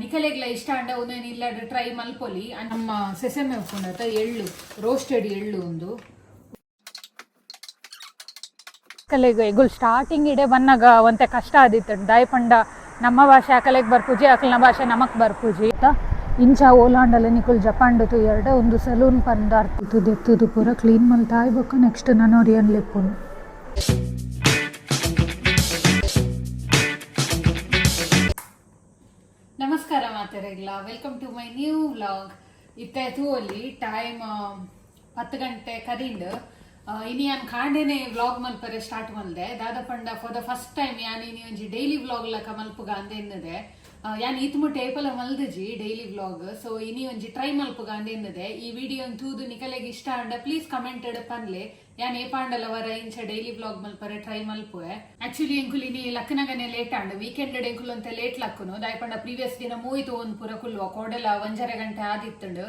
ನಿಖಲೆಗ್ಲ ಇಷ್ಟ ಅಂಡ ಒಂದೇನಿಲ್ಲ ಟ್ರೈ ಮಲ್ಪೊಲಿ. ನಮ್ಮ ಸೆಸೆಮೆ ಉಪ್ಪುಂಡತ ಎಳ್ಳು ರೋಸ್ಟೆಡ್ ಎಳ್ಳು ಒಂದು. ಕಲೆಗೆ ಎಗುಲ್ ಸ್ಟಾರ್ಟಿಂಗ್ ಇಡೆ ಬನ್ನಾಗ ಒಂತೆ ಕಷ್ಟ ಆದಿತ್ತು. ದಾಯಪಂಡ ನಮ್ಮ ಭಾಷೆ ಅಕಲೆಗ್ ಬರ್ಪೂಜಿ ಅಕಲ್ನ ಭಾಷೆ ನಮಕ್ ಬರ್ಪೂಜಿ ಅಂತ ಇಂಚ ಓಲಾಂಡಲ ನಿಕುಲ್ ಜಪಾಂಡತು ಎರಡ ಒಂದು ಸಲೂನ್ ಪಂದಾರ್ತಿತ್ತು ದೆತ್ತದು ಪೂರ ಕ್ಲೀನ್ ಮಲ್ತಾ ಆಯ್ಬೇಕು ನೆಕ್ಸ್ಟ್ ನಾನು ಅವ್ರು ಲೆಪ್ಪುನು? ನಮಸ್ಕಾರ ಮಾತೆರೆಗ್ಲ welcome to my new vlog ಇತ್ತೆ ಅಲ್ಲಿ ಟೈಮ್ ಹತ್ತು ಗಂಟೆ ಕರಿಂಡ್. ಇನಿ ಯಾನ್ ಕಾಂಡೆನೆ ವ್ಲಾಗ್ ಮಲ್ಪರೆ ಸ್ಟಾರ್ಟ್ ಮಲ್ದೆ ದಾದ ಪಂಡ ಫಾರ್ ದ ಫಸ್ಟ್ ಟೈಮ್ ಯಾನ್ ಇನಿ ಒಂಜಿ ಡೈಲಿ ವ್ಲಾಗ್ ಲಕ ಮಲ್ಪುಗ ಅಂದೆ ಈತ್ ಮುಟ್ಟ ಏಪಲ ಮಲ್ದಜಿ ಡೈಲಿ ವ್ಲಾಗ್ ಸೊ ಇನಿ ಒಂಜಿ ಟ್ರೈ ಮಲ್ಪುಗ ಅಂದೆ ಎನ್ನದೆ ಈ ವಿಡಿಯೋ ತೂದು ನಿಕಲೆಗೆ ಇಷ್ಟ ಅಂಡ ಪ್ಲೀಸ್ ಕಮೆಂಟ್ ಪನ್ಲೆ. ಯಾನ್ ಏಪಾಂಡಲ ವರ ಇಂಚ ಡೈಲಿ ವ್ಲಾಗ್ ಮಲ್ಪರೆ ಟ್ರೈ ಮಲ್ಪುವೆ. ಆಕ್ಚುಲಿ ಎಂಕುಲ್ ಇನಿ ಲಕ್ಕನಗನೆ ಲೇಟ್ ಅಂಡ್ ವೀಕೆಂಡ್ ಎಂಕುಲು ಅಂತ ಲೇಟ್ ಲಕ್ಕುನು. ದಾಯಪಂಡ ಪ್ರೀವಿಯಸ್ ದಿನ ಮೂವಿ ತೋನ್ ಪುರ ಕುಲ್ವ. ಕೋಡೆಲ ಒಂಜರೆ ಗಂಟೆ ಆದಿತ್ತುಂಡು.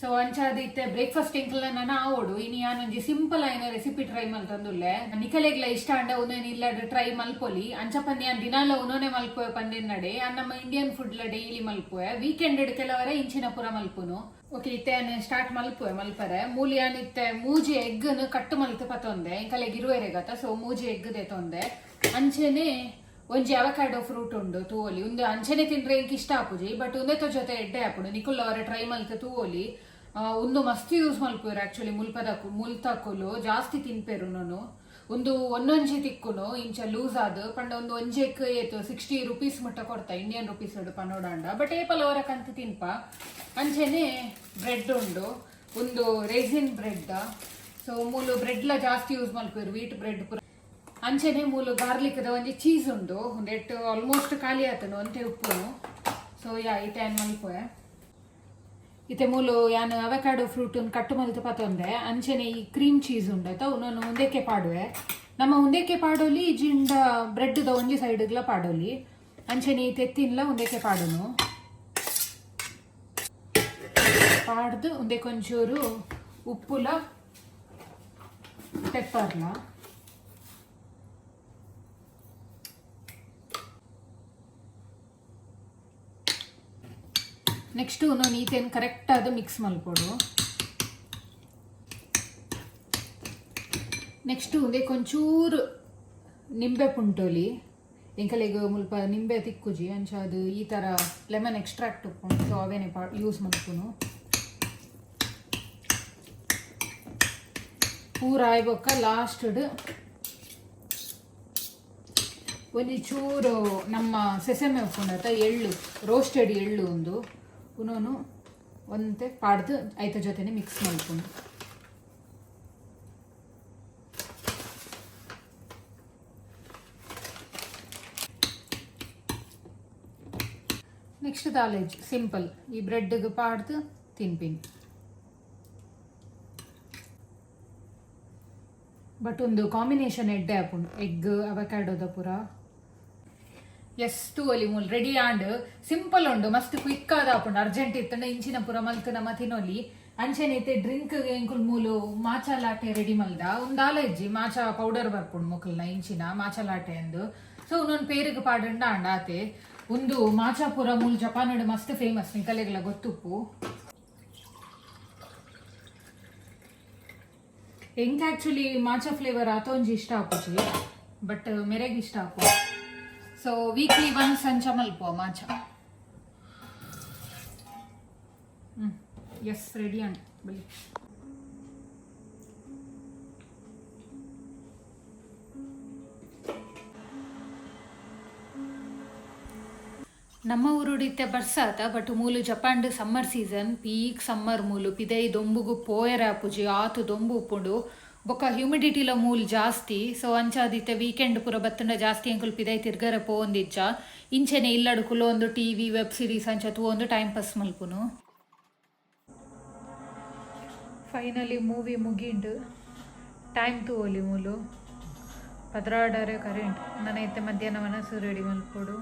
ಸೊ ಅಂಚಾದ ಇತ್ತೆ ಬ್ರೇಕ್ಫಾಸ್ಟ್ ಎಂಕಲ್ ನಾನು ಆವೋಡು ಇನಿ ಯಾನೊಂಜಿ ಸಿಂಪಲ್ ಆಯ್ನ ರೆಸಿಪಿ ಟ್ರೈ ಮಲ್ತಂದುಲ್ಲೆ ನಿಖಲೆಗ್ಲ ಇಷ್ಟ ಅಂಡ ಉನೇನ್ ಇಲ್ಲಡ್ ಟ್ರೈ ಮಲ್ಪೊಲಿ. ಅಂಚ ಪಂದ್ಯ ದಿನಾಲ ಉನೋನೆ ಮಲ್ಪುವೆ ಪಂದಿನ ನಡೆ. ನಮ್ಮ ಇಂಡಿಯನ್ ಫುಡ್ ಲ ಡೈಲಿ ಮಲ್ಪುವೆ. ವೀಕೆಂಡ್ ಕೆಲವರ ಇಂಚಿನ ಪುರ ಮಲ್ಪುನು. ಓಕೆ, ಇತ್ತೆ ಸ್ಟಾರ್ಟ್ ಮಲ್ಪುವೆ, ಮಲ್ಪರೆ. ಮೂಲಿ ಇತ್ತೆ, ಮೂಜಿ ಎಗ್ ಕಟ್ಟು ಮಲ್ತು ಪತ್ತೊಂದೆ ಇಂಕಲೆಗ್ ಇರುವೆರೆ ಗತ ಸೊ ಮೂಜಿ ಎಗ್ ದೇತೊಂದೆ ಅಂಚೆನೆ ಒಂಜಿ ಅವಕಾಡೋ ಫ್ರೂಟ್ ಉಂಡು ತೂವೊಲಿ ಉಂದು ಅಂಚನೆ ತಿಂದ್ರೆ ಇಂಕ್ ಇಷ್ಟ ಆಪುಜಿ ಬಟ್ ಉಂದೆತ ಜೊತೆ ಎಡ್ಡೆ ಆಪುಂಡು ನಿಕುಲ್ ಅವರ ಟ್ರೈ ಮಲ್ತ ತೂವೊಲಿ ಉಂದು ಮಸ್ತ್ ಯೂಸ್ ಮಲ್ಪುವೆರ್ ಆಕ್ಚುಲಿ ಮುಲ್ಪದಕು ಮುಲ್ತಕುಲು ಜಾಸ್ತಿ ತಿನ್ಪೆರು ನಾನು. ಒಂದು ಒಂದೊಂಜಿ ತಿಕ್ಕುನು, ಇಂಚ ಲೂಸ್ ಆದ್. ಪಂಡ ಒಂದು ಒಂಜೆಕ್ ಏತು ಸಿಕ್ಸ್ಟಿ ರುಪೀಸ್ ಮುಟ್ಟ ಕೊಡ್ತ ಇಂಡಿಯನ್ ರುಪೀಸ್ ಅಡು ಪನ್ನೋಡಾಂಡ ಬಟ್ ಏಪಲ್ ಅವರ ಕಂತು ತಿನ್ಪ. ಅಂಚೆನೆ ಬ್ರೆಡ್ ಉಂಡು. ಒಂದು ರೇಸಿನ್ ಬ್ರೆಡ್ ಸೊ ಮೂಲು ಬ್ರೆಡ್ ಲ ಜಾಸ್ತಿ ಯೂಸ್ ಮಲ್ಪೇರು ವೀಟ್ ಬ್ರೆಡ್ ಪುರ ಅಂಚೆನೆ ಮೂಲ ಗಾರ್ಲಿಕ್ ಒಂದು ಚೀಸ್ ಉಂಡು ಒಂದೆಟ್ ಆಲ್ಮೋಸ್ಟ್ ಖಾಲಿ ಆತನು ಅಂತೆ ಉಪ್ಪುನು ಸೊ ಯಾ ಇತ್ತೆ ಏನ್ ಮಲ್ಪುವೆ ಇತ್ತೆ ಮೂಲು ಯಾನು ಅವಕಾಡೋ ಫ್ರೂಟ್ ಕಟ್ಟು ಮಲ್ತು ಪತ್ತೊಂದೆ. ಅಂಚೆನೆ ಈ ಕ್ರೀಮ್ ಚೀಸ್ ಉಂಡತ ಉನ್ನೊಂದು ಉಂದೆಕೆ ಪಾಡುವೆ. ನಮ್ಮ ಉಂದೆಕೆ ಪಾಡೋಲಿ, ಜಿಂಡ ಬ್ರೆಡ್ ದ ಒಂಜಿ ಸೈಡ್ಗ್ಲ ಪಾಡೋಲಿ. ಅಂಚೆನೆ ಈ ತೆತ್ತಿನ್ಲ ಉಂದೆಕೆ ಪಾಡೋನು. ಪಾಡ್ದು ಒಂದೇ ಕೊಂಚೂರು ಉಪ್ಪುಲ ಪೆಪ್ಪರ್ಲ ನೆಕ್ಸ್ಟು ನಾನು ಈತೇನು ಕರೆಕ್ಟ್ ಅದು ಮಿಕ್ಸ್ ಮಲ್ಕೊಡು ನೆಕ್ಸ್ಟು ಒಂದೇ ಕೊಂಚೂರು ನಿಂಬೆ ಪುಂಟೋಲಿ. ಎಂಕಲೆಗ್ ಮುಲ್ಪ ನಿಂಬೆ ತಿಕ್ಕುಜಿ, ಅಂಚ ಅದು ಈ ಥರ ಲೆಮನ್ ಎಕ್ಸ್ಟ್ರಾಕ್ಟ್ ಉಪ್ಪುಂಡು ಸೊ ಅವೇನೆ ಪಾ ಯೂಸ್ ಮಾಡ್ಕೊನು ಪೂರ ಆಯ್ಬೊಕ್ಕ ಲಾಸ್ಟ್ಡ್ ಒಂದು ಚೂರು ನಮ್ಮ ಸೆಸೆಮೆ ಉಪ್ಪುಂಡತ ಎಳ್ಳು ರೋಸ್ಟೆಡ್ ಎಳ್ಳು ಒಂದು. ಉನೋನು ಒಂತೆ ಪಾಡ್ದು ಐತ ಜೊತೆನೆ ಮಿಕ್ಸ್ ಮಲ್ಪುಂಡು ನೆಕ್ಸ್ಟ್ ದಾಲೇಜ್ ಸಿಂಪಲ್ ಈ ಬ್ರೆಡ್ಗೆ ಪಾಡ್ದು ತಿನ್ಪಿನ್. ಬಟ್ ಒಂದು ಕಾಂಬಿನೇಷನ್ ಎಡ್ಡೆ ಆಪುಂಡು ಎಗ್ ಅವಕ್ಯಾಡೋದ ಪೂರ. ಎಷ್ಟು ಒಲಿ ಮೂಲ್ ರೆಡಿ ಆಂಡ್ ಸಿಂಪಲ್ ಉಂಡು ಮಸ್ತ್ ಕ್ವಿಕ್ ಆದ ಆಪುಂಡು ಅರ್ಜೆಂಟ್ ಇತ್ತಂಡ, ಇಂಚಿನ ಪುರ ಮಲ್ತು ನಮ್ಮ ತಿನ್ನೊಲಿ ಅಂಚೆನೈತೆ ಡ್ರಿಂಕ್ ಎಂಕುಲ್ ಮೂಲು ಮಾಚಾ ಲಾಟೆ ರೆಡಿ ಮಲ್ದ. ಒಂದು ಆಲೆಜ್ಜಿ ಮಾಚ ಪೌಡರ್ ಬರ್ಪುಂಡು ಮುಕ್ಕಲ್ನ ಇಂಚಿನ ಮಾಚಾ ಲಾಟೆ ಎಂದು ಸೊ ಒಂದೊಂದು ಪೇರಿಗೆ ಪಾಡಂಡ ಅಂಡ ಆತೆ. ಒಂದು ಮಾಚಾ ಪೂರ ಮೂಲ್ ಜಪಾನಡ್ ಮಸ್ತ್ ಫೇಮಸ್ ನಿಕಲೆಗಳ ಗೊತ್ತುಪ್ಪು. ಎಂಕ್ ಆಕ್ಚುಲಿ ಮಾಚಾ ಫ್ಲೇವರ್ ಆತೊಂಜಿ ಇಷ್ಟ ಆಪುಜಿ ಬಟ್ ಮೆರೆಗೆ ಇಷ್ಟ ಆಪು ಸೊ ವೀಕ್ಲಿ ಒನ್ ಸಂಚ ಮಲ್ಪುವ ಮಾಚ ಎಸ್ ರೆಡಿ ಅಂಡ್ ಬಲಿ ನಮ್ಮ ಊರುಡಿತ್ತೆ ಬರ್ಸಾತ ಬಟ್ ಮೂಲು ಜಪಾನ್ಡ್ ಸಮ್ಮರ್ ಸೀಸನ್ ಪೀಕ್ ಸಮ್ಮರ್ ಮೂಲು, ಪಿದೈ ದೊಂಬುಗು ಪೋಯರ ಪುಜಿ, ಆತು ದೊಂಬು ಉಪ್ಪುಂಡು. ಬೊಕ್ಕ ಹ್ಯುಮಿಡಿಟಿಲ ಮೂಲ್ ಜಾಸ್ತಿ ಸೊ ಅಂಚಾದಿತ್ತೆ ವೀಕೆಂಡ್ ಪೂರ ಬತ್ತಂಡ ಜಾಸ್ತಿ ಅಂಕುಲ್ ಪಿದೈ ತಿರ್ಗರ ಪೋಂದಿಜ್ಜ ಇಂಚೆನೆ ಇಲ್ಲಡು ಒಂದು ಟಿವಿ ವೆಬ್ ಸಿರೀಸ್ ಅಂಚ ಒಂದು ಟೈಮ್ ಪಾಸ್ ಮಲ್ಪುನು. ಫೈನಲಿ ಮೂವಿ ಮುಗಿಂಡು. ಟೈಮ್ ತೂವೊಲಿ ಮೂಲು. ಪದ್ರಾಡರೆ ಕರೆಂಟ್ ನನೈತೆ ಮಧ್ಯಾಹ್ನ ಮನಸ್ಸು ರೆಡಿ ಮಲ್ಪೋಡು.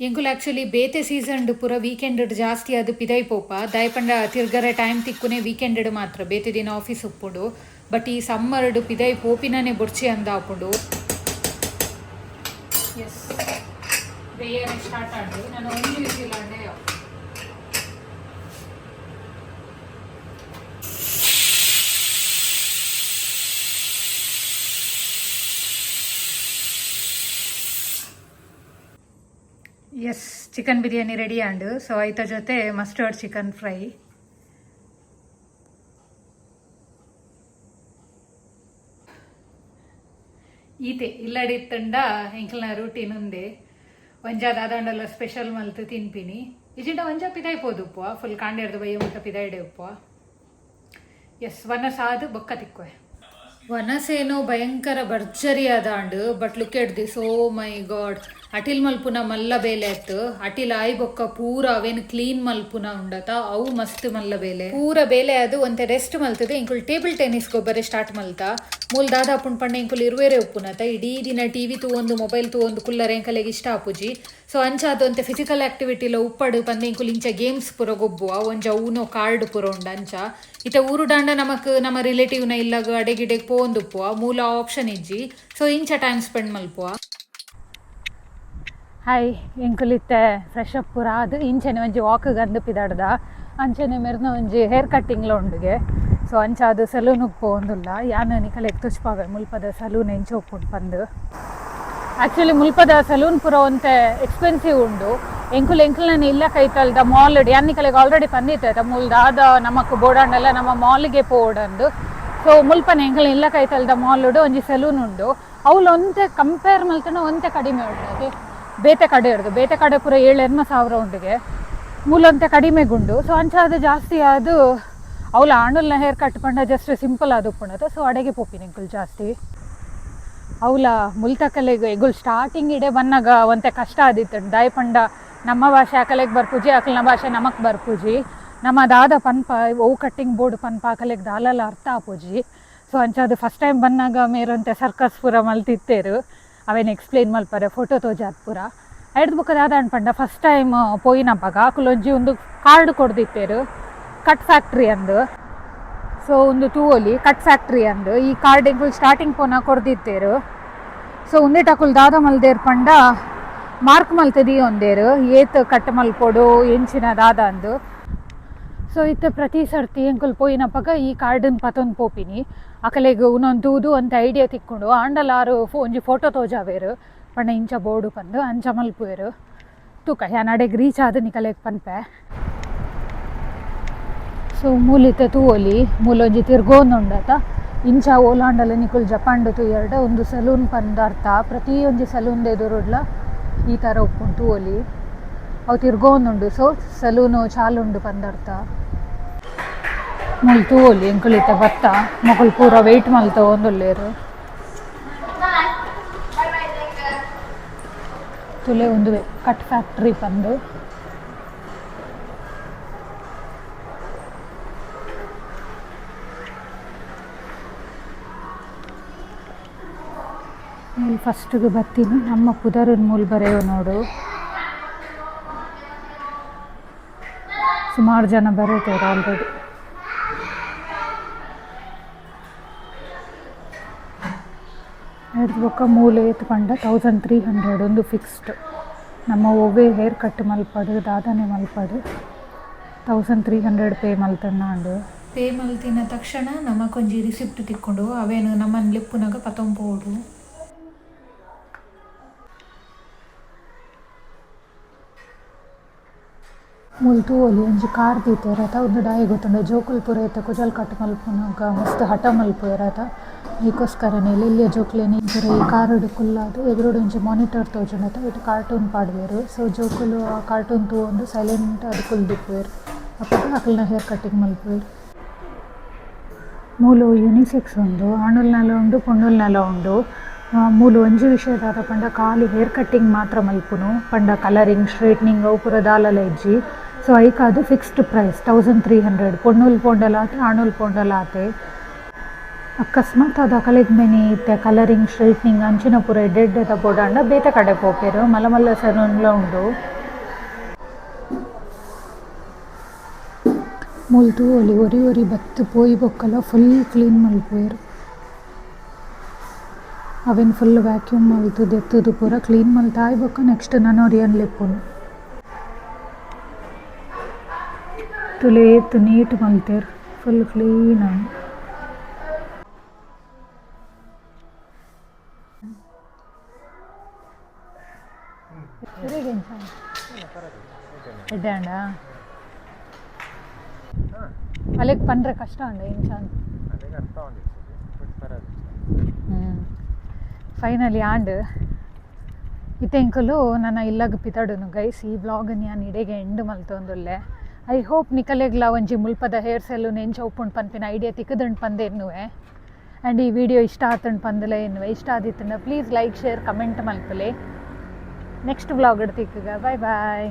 ಎಂಕುಲು ಆಕ್ಚುಲಿ ಬೇತೆ ಸೀಸನ್ ಪೂರ ವೀಕೆಂಡ್ ಜಾಸ್ತಿ ಅದು ಪಿದೈ ಪೋಪ. ದಾಯಪಂಡ ತಿರ್ಗರ ಟೈಮ್ ತಿಕ್ಕುನೆ ವೀಕೆಂಡ್ ಮಾತ್ರ. ಬೇತೆ ದಿನ ಆಫೀಸ್ ಉಪ್ಪುಂಡು. ಬಟ್ ಈ ಸಮ್ಮರ್ಡ್ ಪಿದೈ ಪೋಪಿನನೆ ಬೊಡ್ಚಿ ಅಂದ ಆಪುಂಡು. ಎಸ್ ಪ್ರೇಯರ್ ಸ್ಟಾರ್ಟ್ ಆಡಿ ನಾನು ಒಂದು ವಿಸಿಲ್ ಅಂಡೆ ಎಸ್ ಚಿಕನ್ ಬಿರಿಯಾನಿ ರೆಡಿ ಆಂಡು ಸೊ ಐತ ಜೊತೆ ಮಸ್ಟರ್ಡ್ ಚಿಕನ್ ಫ್ರೈ ಈತೆ ಇಲ್ಲಡಿ ತಂಡ ಎಂಕಲ್ನ ರೂಟೀನ್ ಉಂದೆ ಒಂಜಾದ ದಾದಾಂಡಲ ಸ್ಪೆಷಲ್ ಮಲ್ತು ತಿನ್ಪಿನಿ. ಇಜಿಂಡ ಒಂಜ ಪಿದಾಯ್ ಪೋದುಪ್ಪುವ ಫುಲ್ ಕಾಂಡೇರ್ದು ಬಯ್ಯ ಮುಟ್ಟ ಪಿದಾಯ್ಡೆ ಉಪ್ಪುವ ಎಸ್ ವನಸ ಆದು ಬೊಕ್ಕ ತಿಕ್ಕುವೆ. ವನಸೇನೋ ಭಯಂಕರ ಭರ್ಜರಿ ಆದಾಂಡು but look at this oh my god ಅಟಿಲ್ ಮಲ್ಪುನ ಮಲ್ಲ ಬೇಲೆ ಅತ್ತು. ಅಟಿಲ್ ಆಯ್ ಬೊಕ್ಕ ಪೂರ ಅವೇನು ಕ್ಲೀನ್ ಮಲ್ಪುನ ಉಂಡತ. ಅವು ಮಸ್ತ್ ಮಲ್ಲ ಬೇಲೆ ಪೂರ ಬೇಲೆ ಅದು ಒಂತೆ ರೆಸ್ಟ್ ಮಲ್ತದೆ. ಇಂಕುಲ್ ಟೇಬಲ್ ಟೆನ್ನಿಸ್ ಗೊಬ್ಬರ ಸ್ಟಾರ್ಟ್ ಮಲ್ತ. ಮೂಲ್ ದಾದಾ ಪುಣ್ ಪಣ್ಣ ಇಂಕುಲ್ ಇರುವೆರೆ ಉಪ್ಪುನತ ಇಡೀ ದಿನ ಟಿವಿ ತೂವೊಂದು ಮೊಬೈಲ್ ತು ಒಂದು ಕುಲ್ಲರೆ ಇಂಕಲೆಗೆ ಇಷ್ಟ ಆಪುಜಿ. ಸೊ ಅಂಚಾದ ಒಂತೆ ಫಿಸಿಕಲ್ ಲ ಉಪ್ಪಡು, ಪಂದೆ ಇಂಕುಲ್ ಇಂಚ ಗೇಮ್ಸ್ ಪುರ ಗೊಬ್ಬುವ. ಒಂಜ ಊನೋ ಕಾರ್ಡ್ ಪುರ ಉಂಡ ಅಂಚ. ಇತ ಊರು ದಾಂಡ ನಮಕ್, ನಮ್ಮ ರಿಲೇಟಿವ್ನ ಇಲ್ಲಾಗ ಅಡೆಗಿಡೆಗ್ ಪೋಂದುಪ್ಪುವ ಮೂಲ ಆಪ್ಷನ್ ಇಜ್ಜಿ. ಸೊ ಇಂಚ ಟೈಮ್ ಸ್ಪೆಂಡ್ ಮಲ್ಪುವ. ಹಾಯ್ ಎಂಕುಲಿತ್ತೆ ಫ್ರೆಶ್ ಅಪ್ ಪೂರ. ಅದು ಇಂಚನೆ ಒಂಜಿ ವಾಕ್ ಗಂದು ಪಿದಾಡ್ದ. ಅಂಚನೆ ಮೆರ್ನ ಒಂಜಿ ಹೇರ್ ಕಟ್ಟಿಂಗ್ಲ ಉಂಡುಗೆ. ಸೊ ಅಂಚ ಅದು ಸಲೂನಿಗೆ ಪೋಂದುಲ್ಲ ಯಾನು ನಿಕಲೆಗ್ ತುಚ್ಪಾವೆ? ಮುಲ್ಪದ ಸಲೂನ್ ಎಂಚ ಒಪ್ಪುಂಡು ಆಕ್ಚುಲಿ ಮುಲ್ಪದ ಸಲೂನ್ ಪೂರ ಒಂತೆ ಎಕ್ಸ್ಪೆನ್ಸಿವ್ ಉಂಡು. ಎಂಕುಲ್ ಎಂಕುಲ್ನ ಇಲ್ಲ ಕೈತಲ್ದ ಮಾಲ್ ಯಾನಿಕಲೆಗ್ ಆಲ್ರೆಡಿ ಪಂದಿತ್ತೆ ಮುಲ್ ದಾದ ನಮಕ್ ಬೋಡಾಂಡಲ್ಲ ನಮ್ಮ ಮಾಲ್ಗೆ ಪೋಡಂದು ಸೊ ಮುಲ್ಪನ ಎಂಕಲ್ ಇಲ್ಲ ಕೈತಲ್ದ ಮಾಲ್ ಒಂಜಿ ಸಲೂನ್ ಉಂಡು. ಅವಳು ಒಂತೆ ಕಂಪೇರ್ ಮಲ್ತನ ಒಂತೆ ಕಡಿಮೆ ಉಂಟು. ಬೇತೆ ಕಡೆ ಇರೋದು. ಬೇತೆ ಕಡೆ ಪೂರ ಏಳು ಎರ್ಮ ಸಾವಿರ ಉಂಡಿಗೆ. ಮೂಲಂತೆ ಕಡಿಮೆಗುಂಡು ಸೊ ಅಂಚಾದ ಜಾಸ್ತಿ ಅದು ಅವಳ ಆಣಲ್ನ ಹೇರ್ ಕಟ್ ಪಂಡ ಜಸ್ಟ್ ಸಿಂಪಲ್ ಅದು ಉಪ್ಪುಣದು ಸೊ ಅಡೆಗೆ ಪೋಪಿನ ಎಂಕುಲ್ ಜಾಸ್ತಿ. ಅವಳ ಮುಲ್ತಕಲೆಗೆ ಎಗುಲ್ ಸ್ಟಾರ್ಟಿಂಗ್ ಇಡೆ ಬನ್ನಾಗ ಒಂತೆ ಕಷ್ಟ ಆದಿತ್ತು. ದಾಯ್ ಪಂಡ ನಮ್ಮ ಭಾಷೆ ಅಕಲೆಗ್ ಬರ್ಪುಜಿ ಅಕಲ್ನ ಭಾಷೆ ನಮಕ್ ಬರ್ಪುಜಿ. ನಮ್ಮ ದಾದ ಪನ್ಪ, ಓ ಕಟ್ಟಿಂಗ್ ಬೋರ್ಡ್ ಪನ್ಪ ಅಕಲೆಗ್ ದಾಲಲ್ಲ ಅರ್ಥ ಆಪುಜಿ. ಸೊ ಅಂಚಾದ ಫಸ್ಟ್ ಟೈಮ್ ಬಂದಾಗ ಮೇರಂತೆ ಸರ್ಕಸ್ ಪೂರ ಮಲ್ತಿತ್ತೇರು. ಅವೇನು ಎಕ್ಸ್ಪ್ಲೇನ್ ಮಲ್ಪರೆ? ಫೋಟೋ ತೋಜಾದ್ ಪೂರ. ಐಡ್ದು ಬುಕ್ಕದ ದಾದ ಅನ್ಪಂಡ ಫಸ್ಟ್ ಟೈಮ್ ಪೋಯಿನಪ್ಪಾಗ ಆಕುಲೊಂಜಿ ಒಂದು ಕಾರ್ಡ್ ಕೊಡ್ದಿತ್ತೇರು. ಕಟ್ ಫ್ಯಾಕ್ಟ್ರಿ ಅಂದು. ಸೊ ಒಂದು ತೂವೊಲಿ ಕಟ್ ಫ್ಯಾಕ್ಟ್ರಿ ಅಂದು. ಈ ಕಾರ್ಡ್ ಎಂಕುಲ್ ಸ್ಟಾರ್ಟಿಂಗ್ ಪೋನ ಕೊಡ್ದಿತ್ತೇರು. ಸೊ ಒಂದೇ ಅಕುಲ್ ದಾದ ಮಲ್ದೇರ್ ಪಂಡ ಮಾರ್ಕ್ ಮಲ್ತದಿ ಒಂದೇರು. ಏತ್ ಕಟ್ ಮಲ್ಪೊಡು, ಎಂಚಿನ ದಾದ ಅಂದು. ಸೊ ಇತ್ತ ಪ್ರತಿ ಸರ್ತಿ ಎಂಕುಲ್ ಪೋಯಿನಪ್ಪಗ ಈ ಕಾರ್ಡನ್ ಪತೊಂದು ಪೋಪಿನಿ, ಅಕಲೆಗ್ ಉನೊಂದು ತೂದು ಅಂತ ಐಡಿಯಾ ತಿಕ್ಕೊಂಡು ಆಂಡಲ ಆರು ಒಂಜಿ ಫೋಟೋ ತೋಜಾವೇರು ಪಂಡ ಇಂಚ ಬೋರ್ಡು ಪಂದು, ಅಂಚ ಮಲ್ಪುವೆರು, ತೂಕ ಯಾ ನಡೆಗ್ ರೀಚ್ ಆದ ನಿಕಲೆಗ್ ಪನ್ಪೆ. ಸೊ ಮೂಲಿತ ತೂವೊಲಿ, ಮೂಲೊಂಜಿ ತಿರ್ಗೋಂದುಂಡತ ಇಂಚ ಓಲಾಂಡಲ ನಿಕುಲ್ ಜಪಾಂಡು ತುಯರ್ಡ, ಒಂದು ಸಲೂನ್ ಪಂದಾರ್ಥ ಪ್ರತಿ ಒಂಜಿ ಸಲೂನ್ ಎದುರುಡ್ಲ, ಈ ಥರ ಉಪ್ಪುಂಡು ತೂವೊಲಿ. ಅವು ತಿರ್ಗೋಂದುಂಡು ಸೊ, ಸಲೂನು ಚಾಲುಂಡು ಪಂದಾರ್ಥ ಮುಲ್ ಒಲಿ ಎಂಕುಲಿತ ಬತ್ತ ಮಕ್ಕಳು ಪೂರ ವೆಯ್ಟ್ ಮಲ್ತ ಒಂದುಲ್ಲೇರು ತುಲೆ ಒಂದು ಕಟ್ ಫ್ಯಾಕ್ಟ್ರಿ ಬಂದು. ಇಲ್ಲಿ ಫಸ್ಟಿಗೆ ಬರ್ತೀನಿ. ನಮ್ಮ ಪುದರನ್ ಮೂಲ ಬರೆಯೋ ನೋಡು. ಸುಮಾರು ಜನ ಬರೀತಾರೆ ಆಲ್ರೆಡಿ ಹಿಡ್ದು ಬೊಕ್ಕ ಮೂಲೆ ಎತ್ಕೊಂಡ ತೌಸಂಡ್ ತ್ರೀ ಹಂಡ್ರೆಡ್ ಒಂದು ಫಿಕ್ಸ್ಡ್ ನಮ್ಮ ಒವೇ ಹೇರ್ ಕಟ್ ಮಲ್ಪಡು ದಾದನೆ ಮಲ್ಪಡು. ತೌಸಂಡ್ ತ್ರೀ ಹಂಡ್ರೆಡ್ ಪೇ ಮಲ್ತಣ್ಣಾಂಡು ಪೇ ಮಲ್ತಿನ ತಕ್ಷಣ ನಮಕೊಂಜಿ ರಿಸಿಪ್ಟ್ ತಿಕ್ಕೊಂಡು ಅವೇನು ನಮ್ಮನ್ನು ಲಿಪ್ಪುನಾಗ ಪತೊಂಬೋಡು ಮುಲ್ತು ಒಲಿ ಒಂಜಿ ಕಾರ್ ದೀತೆ ರಥ ಒಂದು ಡಾಯಿ ಗೊತ್ತುಂಡ ಜೋಕುಲ್ ಪೂರ ಐತೆ ಕುಜಲ್ ಕಟ್ ಮಲ್ಪುನಾಗ ಮಸ್ತ್ ಹಠ ಮಲ್ಪುವೆರತ ಈಕೋಸ್ಕರನೇ ಇಲ್ಲಿಯ ಜೋಕ್ಲೆನಿ ಪೂರ ಈ ಕಾರುಡು ಕುಲ್ಲಾದು ಎದುರುಡು ಒಂಜಿ ಮಾನಿಟರ್ ತೋಜುಂಡತ ಇಟ್ಟು ಕಾರ್ಟೂನ್ ಪಾಡ್ವೆರು ಸೊ ಜೋಕುಲು ಆ ಕಾರ್ಟೂನ್ ತೂವೊಂದು ಸೈಲೆಂಟ್ ಅದು ಕುಲ್ ದಿಪ್ಪುವೆರು ಅಪ್ಪಗ ಅಕಲ್ನ ಹೇರ್ ಕಟ್ಟಿಂಗ್ ಮಲ್ಪುವೆರು ಮೂಲು ಯುನಿಸೆಕ್ಸ್ ಉಂಡು ಆಣುಲ್ನೆಲ ಉಂಡು ಪೊಣ್ಣುಲ್ನೆಲ ಉಂಡು ಆ, ಮೂಲು ಒಂಜಿ ವಿಷಯದಾದ ಪಂಡ ಖಾಲಿ ಹೇರ್ ಕಟ್ಟಿಂಗ್ ಮಾತ್ರ ಮಲ್ಪುನು ಪಂಡ ಕಲರಿಂಗ್ ಸ್ಟ್ರೈಟ್ನಿಂಗ್ ಅವು ಪೂರ ದಾಲಲ ಇಜ್ಜಿ ಸೊ ಐಕ ಅದು fixed price thousand three hundred ಪೊಣ್ಣುಲ್ ಪೊಂಡಲ ಆತೆ ಆಣುಲ್ ಪೊಂಡಲ ಆತೆ ಅಕಸ್ಮಾತ್ ಅದು ಅಕಲೆಗ್ ಮೆನಿ ಇತ್ತೆ ಕಲರಿಂಗ್ ಸ್ಟ್ರೈಟ್ನಿಂಗ್ ಅಂಚಿನ ಪೂರ ಎಡ್ಡೆಡ್ಡೆ ತಗೋಡಾಂಡ ಬೇತೆ ಕಡೆ ಪೋಪೆರು ಮಲ್ಲ ಮಲ್ಲ ಉಂಡು. ಮುಲ್ತು ಒಲಿ, ಒರಿ ಒರಿ ಬತ್ತು, ಪೋಯಿ ಬೊಕ್ಕಲ ಫುಲ್ ಕ್ಲೀನ್ ಮಲ್ಪುವೆರು ಅವೇನು ಫುಲ್ ವ್ಯಾಕ್ಯೂಮ್ ಮಲ್ತು ಎತ್ತದು ಪೂರ ಕ್ಲೀನ್ ಮಲ್ತಾ ಬೊಕ್ಕ ನೆಕ್ಸ್ಟ್ ನಾನು ಅವ್ರು ಲೆಪ್ಪುನು. ತುಲೆ ಎತ್ತು ನೀಟ್ ಮಲ್ತೇರು ಫುಲ್ ಕ್ಲೀನ್ ಅಂಡ ಇಂಚಾನ್ ಅದಕ್ಕೆ ಅರ್ಥ ಒಂದಿತ್ತು ಬಟ್ ಬರೋದು ಫೈನಲಿ ಆಂಡ್. ಇತ್ತೆಂಕಲು ನನ್ನ ಇಲ್ಲಾಗ ಪಿತಾಡುನು. ಗೈಸ್ ಈ ಬ್ಲಾಗ್ ನಾನು ಇಡೆಗೆ ಎಂಡ್ ಮಲ್ತೊಂದುಲ್ಲೆ. ಐ ಹೋಪ್ ನಿಕಲೆಗ್ಲ ಒಂಜಿ ಮುಲ್ಪದ ಹೇರ್ ಸೆಲ್ಲು ನೆಂಚ ಉಪ್ಪುಂಡು ಪನ್ಪಿನ ಐಡಿಯಾ ತಿಕ್ಕದಂಡು ಪಂದೇನುವೆ ಆ್ಯಂಡ್ ಈ ವಿಡಿಯೋ ಇಷ್ಟ ಆತಂಡು ಪಂದಲೆ ಎನ್ನುವೆ. ಇಷ್ಟ ಆದಿತ್ತಂಡ ಪ್ಲೀಸ್ ಲೈಕ್ ಶೇರ್ ಕಮೆಂಟ್ ಮಲ್ಪಲೆ. നെക്സ്റ്റ് വ്ളോഗ് എടുത്തേക്കുക ബൈ ബൈ